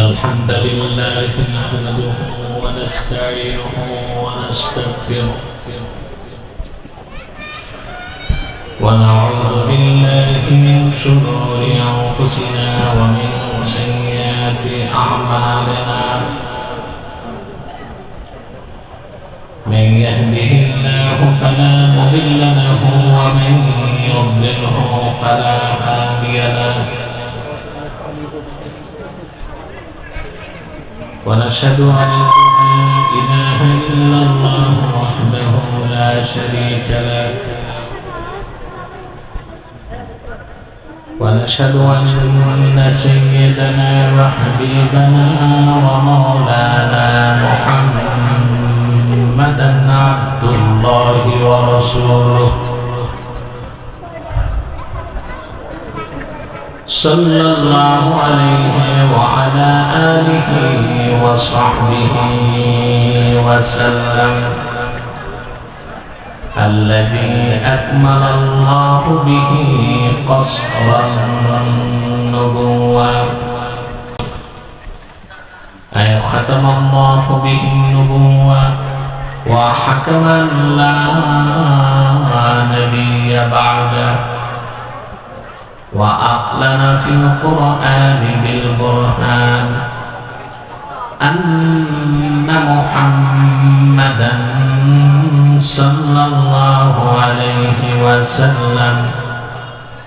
الحمد لله نحمده ونستعينه ونستغفره. ونعوذ بالله من شرور أنفسنا ومن سيئات أعمالنا. من يهده الله فلا مضل له ومن يضلله فلا هادي له. ونشهد أن لا إله إلا الله وحده لا شريك له. ونشهد أن سيدنا وحبيبنا ومولانا محمدا عبد الله ورسوله. صلى الله عليه وعلى آله وصحبه وسلم. الذي أكمل الله به قصر النبوة أي ختم الله به النبوة وحكم لا نبي بعده. وأعلن في القرآن بالبرهان أن محمدا صلى الله عليه وسلم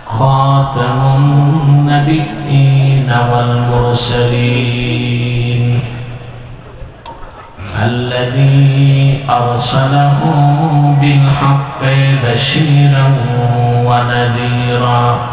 خاتم النبيين والمرسلين الذي أرسله بالحق بشيرا ونذيرا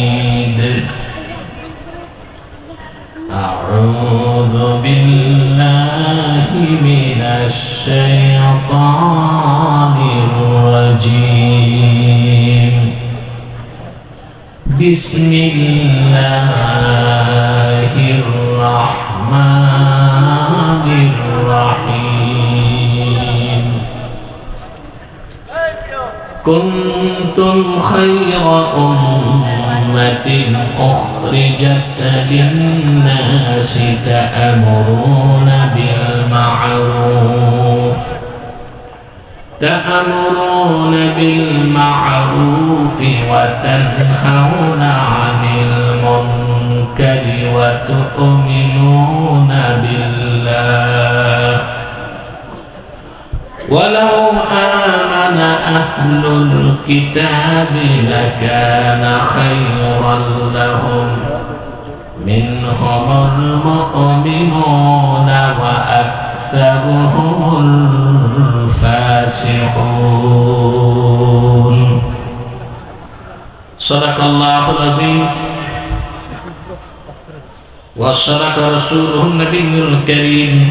أعوذ بالله من الشيطان الرجيم. بسم الله الرحمن الرحيم. كنتم خير أمة أخرجت للناس تأمرون بالمعروف. تأمرون بالمعروف وتنهون عن المنكر وتؤمنون بالله. ولو آمن أهل الكتاب لكان خيرا لهم منهم المؤمنون وأكثرهم الفاسقون صدق الله العظيم وصدق رسوله النبي الكريم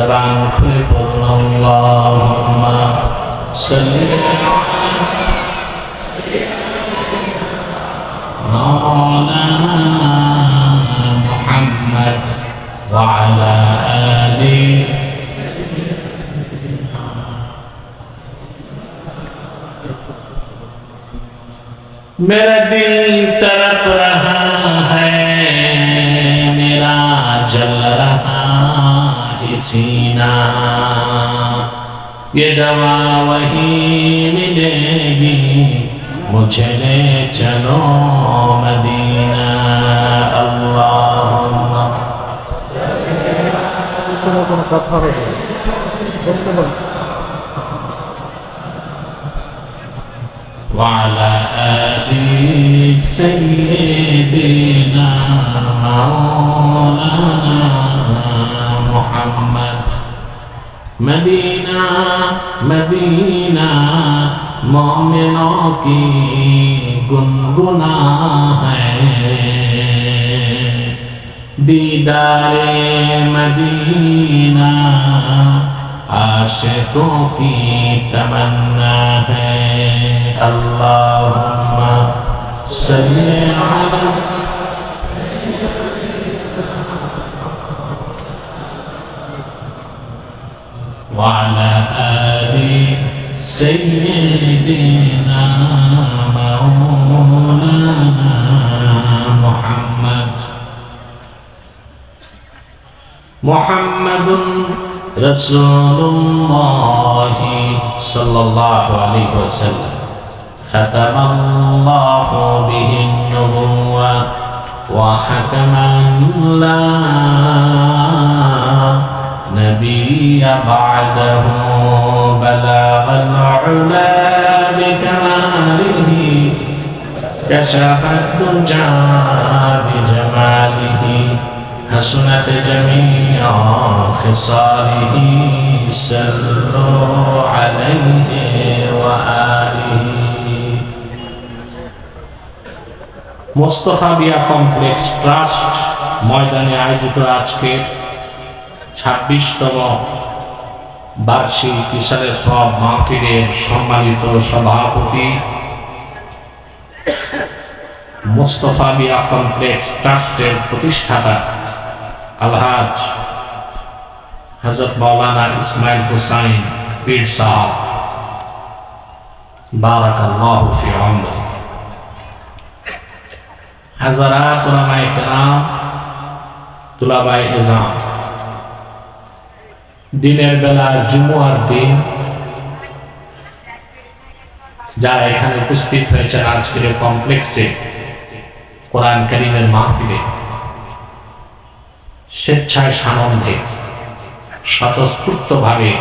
محمد زبان كل اللهم صل مولانا محمد وعلى آله मेरा दिल حسينا یہ دوا وہی ملے گی مجھے لے چلو مدینہ اللہم শোনার কোনো কথা হবে প্রশ্ন বল وعلى آل سيدنا مولانا मदीना मदीना मोमिनों की गुनगुना है दीदारे मदीना आशिकों की तमन्ना है अल्लाहुम्मा सल्ली अला وعلى آل سيدنا مولانا محمد. محمد رسول الله صلى الله عليه وسلم. ختم الله به النبوة وحكما لا نبي بعده بلغ العلا بكماله كشف الدجى بجماله حسنت جميع خصاله سلوا عليه وآله মোস্তফা বিয়া কমপ্লেক্স ট্রাস্ট ময়দানে আয়োজিত আজকের ছাব্বিশতম বার্ষিক কিশোরে সব মাহফিলের সম্মানিত সভাপতি মোস্তফা বিয়া কমপ্লেক্স ট্রাস্টের প্রতিষ্ঠাতা আলহাজ হজরত মৌলানা ইসমাইল হুসাইন পীর সাহাব। বারাক আল্লাহ ফি আমরি হাজারাত উলামায়ে কেরাম এজাম। দিনের বেলা জুমুয়ার দিন যারা এখানে উপস্থিত হয়েছে আজকের কমপ্লেক্সে, কোরআন করিমের মাহফিলে। স্বেচ্ছায় সানন্দে, স্বতঃস্ফূর্তভাবে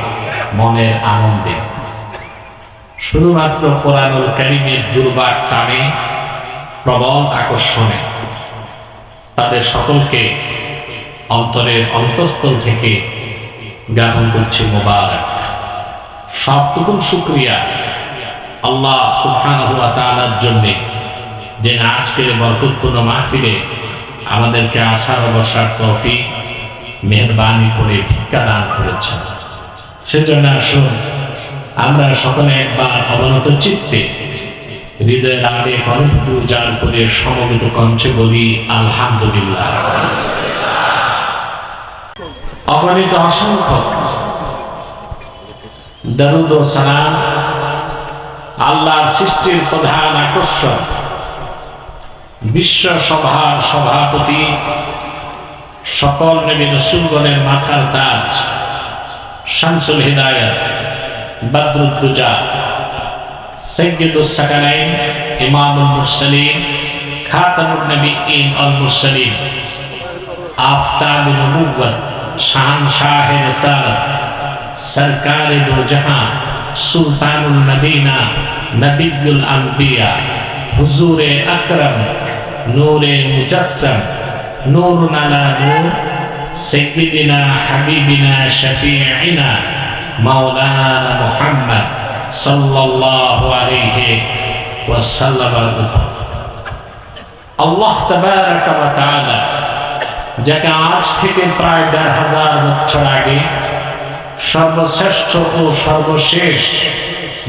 মনের আনন্দে। শুধুমাত্র কোরআনুল করিমের দুর্বার টানে, প্রবল আকর্ষণে, তাদের সকলকে অন্তরের অন্তঃস্থল থেকে জ্ঞাপন করছে মোবারক। সবটুকুন শুক্রিয়া আল্লাহ সুবহানাহু ওয়া তাআলার জন্য যে আজকের বরকতপূর্ণ মাহফিলে আমাদেরকে আসার অবসর তৌফিক, মেহরবানি করে ভিক্ষা দান করেছেন। সেজন্য আসুন, আমরা সকলে একবার অবনত চিত্তে হৃদয়ের আগে অনুভূতি উজাড় করে সমবেত কণ্ঠে বলি, আলহামদুলিল্লাহ। অগণিত অসংখ্য দরুদ সালাম, আল্লাহর সৃষ্টির প্রধান আকর্ষণ, বিশ্ব সভার সভাপতি, সকল নবী রসুলগণের মাথার তাজ, শামসুল হিদায়াত, বদরুদ্দুজা সৈয়দুস সাকালাইন ইমামুল মুরসালিন, খাতামুন ইন আল মুরসালিন আফতাব নবুওয়াত। শাহনশাহ রিসালাত সরকার দো জাহান সুলতানুল মদিনা নবিয়ুল আম্বিয়া হুজুর আকরম নূরে মুজাসসম নূরুন আলা নূর سيدنا حبيبنا شفيعنا مولانا محمد صلى الله عليه وسلم আল্লাহ তাবারাক ওয়া তাআলা যাকে আজ থেকে প্রায় দেড় হাজার বছর আগে সর্বশ্রেষ্ঠ ও সর্বশেষ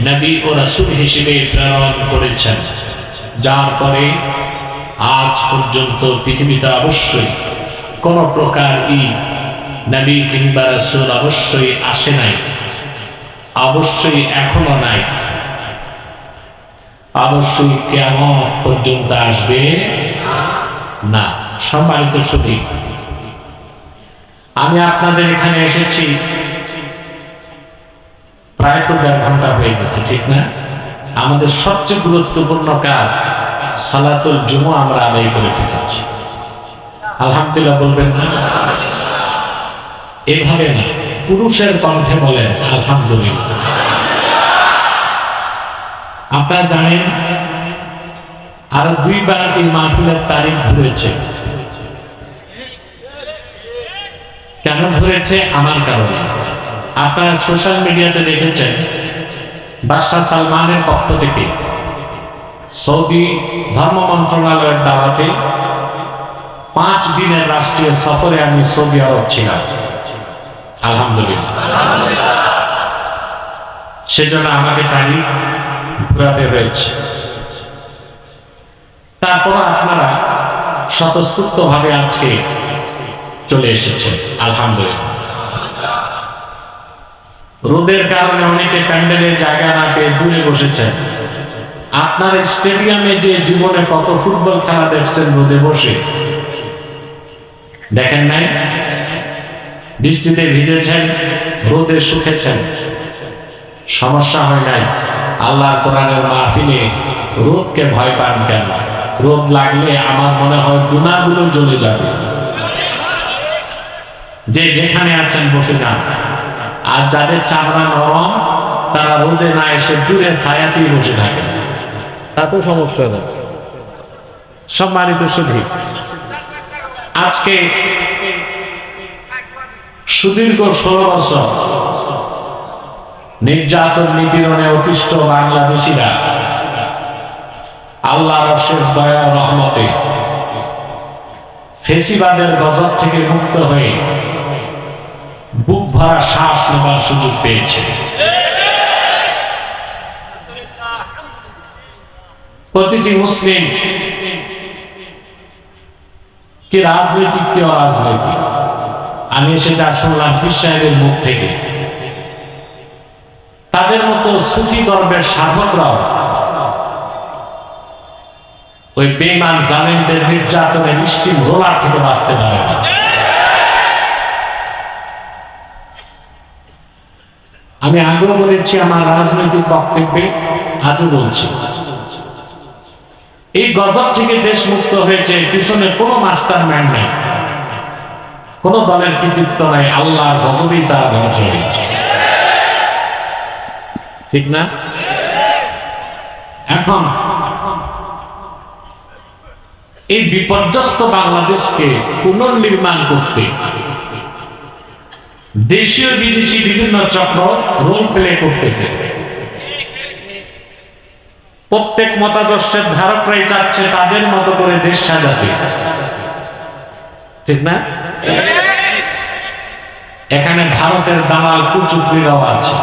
নবী ও রাসূল হিসেবে প্রেরণ করেছেন, যার পরে আজ পর্যন্ত পৃথিবীতে অবশ্যই কোন প্রকার ই নবী কিংবা রাসূল অবশ্যই আসে নাই, অবশ্যই এখনও নাই। অবশ্যই কেমন পর্যন্ত আসবে না। সম্মানিত সুদী আমি আপনাদের এখানে এসেছি। প্রায় তো দেড় ঘণ্টা হয়ে গেছে, ঠিক না? আমাদের সবচেয়ে গুরুত্বপূর্ণ কাজ সালাতুল জুমা আমরা আদায় করে ফেলেছি। আলহামদুলিল্লাহ বলবেন না? এভাবে না, পুরুষের কণ্ঠে বলেন, আলহামদুলিল্লাহ। আপনারা জানেন, আর দুইবার এই মাহফিলের তারিখ ঘুরেছে। কেন ঘুরেছে? আমার কারণে। আপনারা সোশ্যাল মিডিয়াতে দেখেছেন, বাদশাহ সালমানের পক্ষ থেকে সৌদি ধর্ম মন্ত্রণালয়ের দাওয়াতে পাঁচ দিনের রাষ্ট্রীয় সফরে আমি সৌদি আরব ছিলাম। আলহামদুলিল্লাহ। সেজন্য আমাকে তারিখ ঘুরাতে হয়েছে। তারপর আপনারা স্বতঃস্ফূর্ত ভাবে আজকে চলে এসেছেন আলহামদুলিল্লাহ। রোদের কারণে অনেকে প্যান্ডেলে জায়গা না পেয়ে দূরে বসেছেন। আপনার স্টেডিয়ামে যে জীবনে কত ফুটবল খেলা দেখছেন রোদে বসে? দেখেন নাই? বৃষ্টিতে ভিজেছেন, রোদে শুকেছেন। সমস্যা হয় নাই। আল্লাহর কোরআনের মাহফিলে রোদকে ভয় পান কেন? রোদ লাগলে আমার মনে হয় গুণাগুলো জ্বলে যাবে। যে যেখানে আছেন বসে যান। আর যাদের চামড়া নরম, তারা রোদে না এসে দূরে ছায়াতেই বসে থাকে তাতেও সমস্যা নেই সম্মানিত সুধী, আজকে সুদীর্ঘ ষোলো বছর নির্যাতন নিপীড়নে অতিষ্ঠ বাংলাদেশিরা আল্লাহ অশেষ দয়া রহমতে ফেসিবাদের গজব থেকে মুক্ত হয়ে বুক ভরা শ্বাস নেবার সুযোগ পেয়েছে। প্রতিটি মুসলিম কি রাজনৈতিক কি অরাজনৈতিক? আমি যা শুনলাম পীর সাহেবের মুখ থেকে। তাদের মতো সুফি গর্বের সাধকরাও ওই বেমান জালেনদের নির্যাতনে মিষ্টি রোলার থেকে বাঁচতে পারে না। আমি আগেও বলেছি আমার রাজনৈতিক বক্তব্যে আজও বলছি। এই গজব থেকে দেশ মুক্ত হয়েছে পিছনে কোনো মাস্টার ম্যান নেই। কোন দলের কৃতিত্ব নাই, আল্লাহর গজবেই তারা ধ্বংস হয়েছে ঠিক না? এখন এই বিপর্যস্ত বাংলাদেশকে পুনর্নির্মাণ করতে দেশীয় বিদেশি বিভিন্ন চক্র রোল প্লে করতেছে। প্রত্যেক মতাদর্শের ধারকরাই চাচ্ছে তাদের মতো করে দেশ সাজাতে। ঠিক না? এখানে ভারতের দালাল কুচুকরিরাও আছে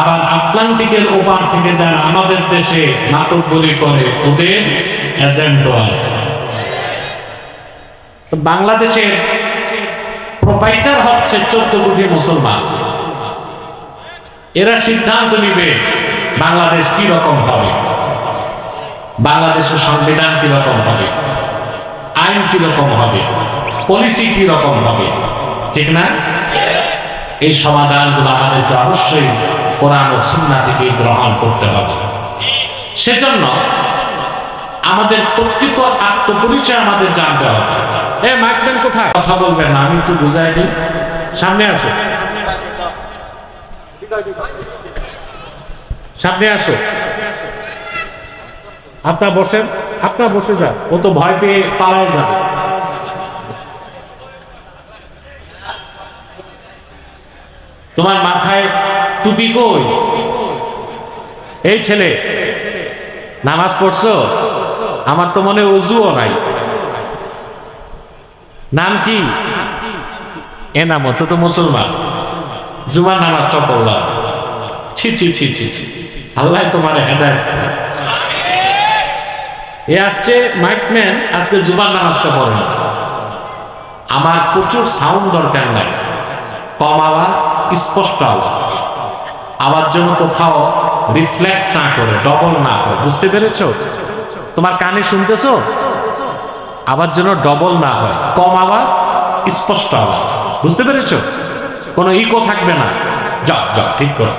আবার আটলান্টিকের ওপার থেকে যারা আমাদের দেশে নাটক বলি করে, ওদের এজেন্টও আছে। বাংলাদেশের প্রোপাইটার হচ্ছে চোদ্দ কোটি মুসলমান। এরা সিদ্ধান্ত নিবে বাংলাদেশ কি রকম হবে, বাংলাদেশের সংবিধান কি রকম হবে, আইন কি রকম হবে পলিসি কি রকম হবে, ঠিক না? এই সমাধানগুলো আমাদেরকে অবশ্যই কোরআন ও সুন্না থেকে গ্রহণ করতে হবে। সেজন্য আমাদের প্রকৃত আত্মপরিচয় আমাদের জানতে হবে। এ মাইকম্যান কোথায়? কথা বলবেন না, আমি একটু বুঝাই দিই। সামনে আসো। সামনে আসো। আপনার বসেন, আপনার বসে যান। ও তো ভয় পেয়ে পালায় যাবে তোমার মাথায় টুপি কই? এই ছেলে, নামাজ পড়ছো? আমার তো মনে অজুও নাই। নাম কি? এনাম তো তো মুসলমান। জুমার নামাজটা পড়লাম। ছি ছি ছি ছি ছি আল্লাহ তোমার হেদায়ত এ আসছে মাইকম্যান আজকে জুমার নামাজটা পড়ে না। আমার প্রচুর সাউন্ড দরকার নাই। কম আওয়াজ, স্পষ্ট আওয়াজ। আওয়াজ জন্য কোথাও রিফ্লেক্স না করে ডবল না হয় বুঝতে পেরেছ? তোমার কানে শুনতেছো? আবার যেন ডবল না হয়। কম আওয়াজ, স্পষ্ট আওয়াজ। বুঝতে পেরেছ? কোনো ইকো থাকবে না। যাও যাও, ঠিক করো।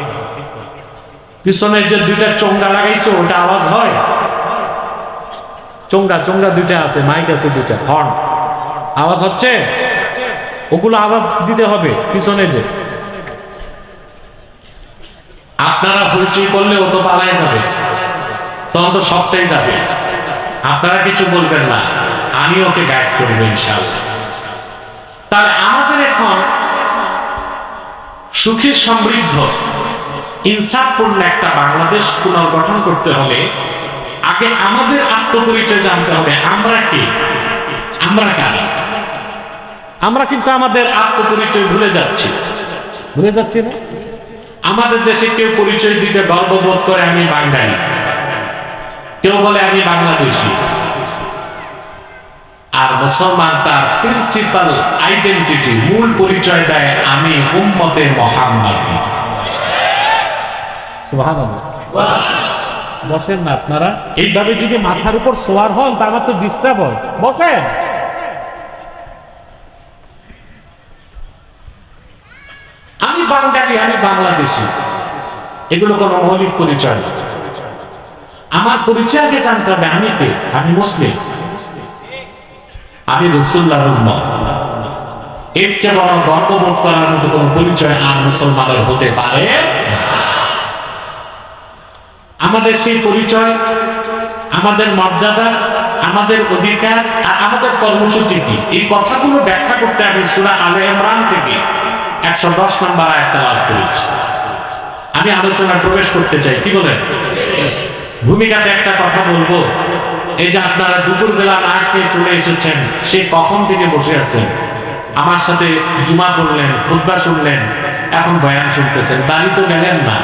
পিছনে যে দুইটা চোঙ্গা লাগাইছো, ওটা আওয়াজ হয়? চোঙ্গা চোঙ্গা দুইটা আছে মাইক আছে দুইটা। হর্ন আওয়াজ হচ্ছে? ওগুলো আওয়াজ দিতে হবে পিছনে যে। আপনারা পরিচয় করলে ও তো পালায় যাবে। তখন তো সবটাই যাবে। আপনারা কিছু বলবেন না। আমি ওকে গাইড করব ইনশাল্লাহ তাহলে আমাদের এখন সুখী সমৃদ্ধ, ইনসাফপূর্ণ একটা বাংলাদেশ পুনর্গঠন করতে হলে আগে আমাদের আত্মপরিচয় জানতে হবে, আমরা কি? আমরা কারা? আমরা কিন্তু আমাদের আত্মপরিচয় ভুলে যাচ্ছি। ভুলে যাচ্ছি না? আমাদের দেশে কেউ পরিচয় দিতে গর্ববোধ করে আমি বাঙালি। কেউ বলে আমি বাংলাদেশি। আর মুসলমান তার প্রিন্সিপাল আইডেন্টিটি মূল পরিচয় দেয় আমি উম্মতে মোহাম্মদী। বসেন না আপনারা। এইভাবে যদি মাথার উপর সোয়ার হন, তা তো ডিস্টার্ব হয়। বসেন। আমি বাঙালি, আমি বাংলাদেশি। এগুলো কোনো মৌলিক পরিচয় আমার পরিচয় আগে জানতে হবে আমি কে? আমি মুসলিম। আমি রসুল্লাহর উম্মত। এর চেয়ে বড় গর্ববোধ করার মতো কোনো পরিচয় আর মুসলমানের হতে পারে আমাদের সেই পরিচয়, আমাদের মর্যাদা, আমাদের অধিকার আর আমাদের কর্মসূচি কি? এই কথাগুলো ব্যাখ্যা করতে আমি সুরা আলে ইমরান থেকে একশো দশ নম্বর আয়াতটা লাভ করেছি। আমি আলোচনায় প্রবেশ করতে চাই, কি বলেন? ভূমিকাতে একটা কথা বলব। এই যে আপনারা দুপুরবেলা না খেয়ে চলে এসেছেন, সে কখন থেকে বসে আছে? আমার সাথে জুমা করলেন, খুতবা শুনলেন, এখন বয়ান শুনতেছেন। বাড়ি তো গেলেন না।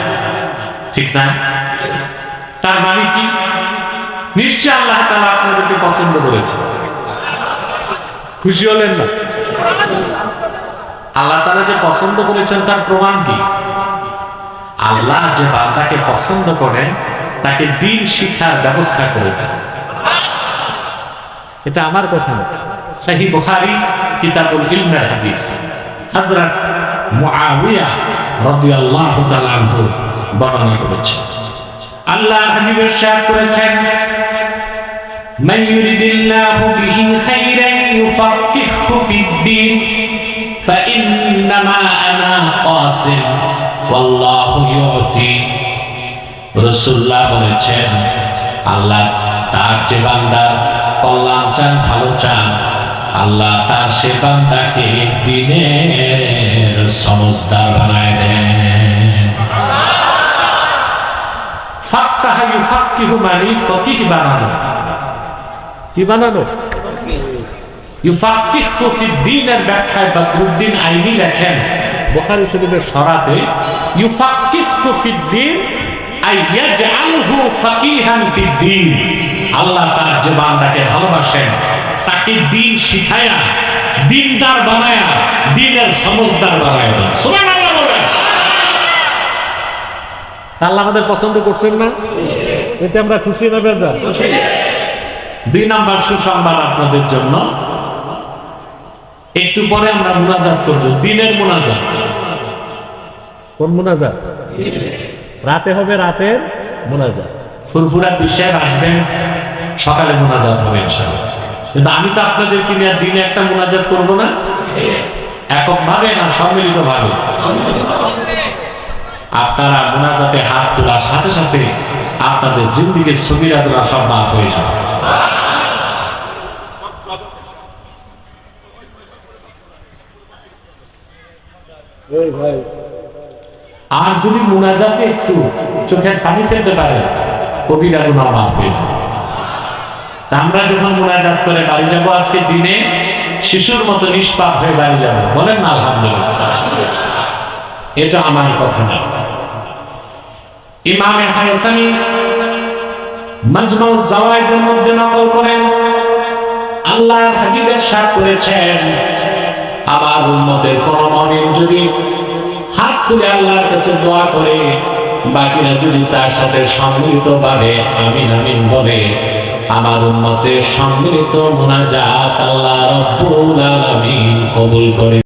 ঠিক না? তার মানে কি? নিশ্চয় আল্লাহ তাআলা আপনাদেরকে পছন্দ করেছে। খুশি হলেন না? আল্লাহ তাআলা যে পছন্দ করেছেন, তার প্রমাণ কি? আল্লাহ যে বান্দাকে পছন্দ করেন, তাকে দিন শিক্ষার ব্যবস্থা করে দেন। এটা আমার কথা না সহি বুখারী কিতাবুল ইলমের হাদিস হযরত মুআবিয়া রাদিয়াল্লাহু তাআলা আনহু বর্ণনা করেছেন আল্লাহ হাবিবের সাথ করেছেন من يرد الله به خيرا يفقهه في الدين فإنما أنا قاسم والله يعطي রসুল্লাহ বলেছেন আল্লাহ তার যে বান্দা কল্যাণ চান, ভালো চান। আল্লাহ তার সে বান্দাকে দিনের সমজদার বানায় দেন। ফাক্কাহা ইউফাক্কিহু ফকিহ বানানো। কি বানানো? ইউফাক্কিহু ফিদ্দীনের ব্যাখ্যায় ফিদ্দীন। আল্লাহ তার যে বান্দাকে ভালোবাসেন তাকে দিন শিখায়া দিনদার বানায়া দিনের সমজদার বানায় দেন। সুবহানাল্লাহ বলেন। আল্লাহ আমাদের পছন্দ করছেন না? এতে আমরা খুশি না বেজার? দুই নাম্বার সুসংবাদ আপনাদের জন্য। একটু পরে আমরা মোনাজাত করব। দিনের মোনাজাত। কোন মোনাজাত? রাতে হবে রাতের মোনাজাত। ফুরফুরা পিসায় আসবেন। সকালে মোনাজাত হবে কিন্তু আমি তো আপনাদেরকে নিয়ে দিনে একটা মোনাজাত করব না এককভাবে না সম্মিলিত ভাবে আপনারা মোনাজাতে হাত তোলার সাথে সাথে আপনাদের জিন্দিগির সুবিধাগুলো সব মাফ হয়ে যাবে। আর যদি মোনাজাতে একটু চোখের পানি ফেলতে পারে কবিরা গুণা মাফ হয়ে যাবে। আমরা যখন মোনাজাত করে বাড়ি যাব আজকে দিনে, শিশুর মতো নিষ্পাপ হয়ে বাড়ি যাব। বলেন না, আলহামদুলিল্লাহ। এটা আমার কথা না। ইমামে হায়সামি মাজমাউ জাওয়াইদের মধ্যে নকল করেন। আল্লাহর হাবিবের সাথ করেছেন। আমার উম্মতের কোন মমিন যদি হাত তুলে আল্লাহর কাছে দোয়া করে, বাকিরা যদি তার সাথে সম্মিলিত ভাবে আমিন আমিন বলে আমার উম্মতের সম্মিলিত মোনাজাত আল্লাহ রব্বুল আলামিন কবুল করে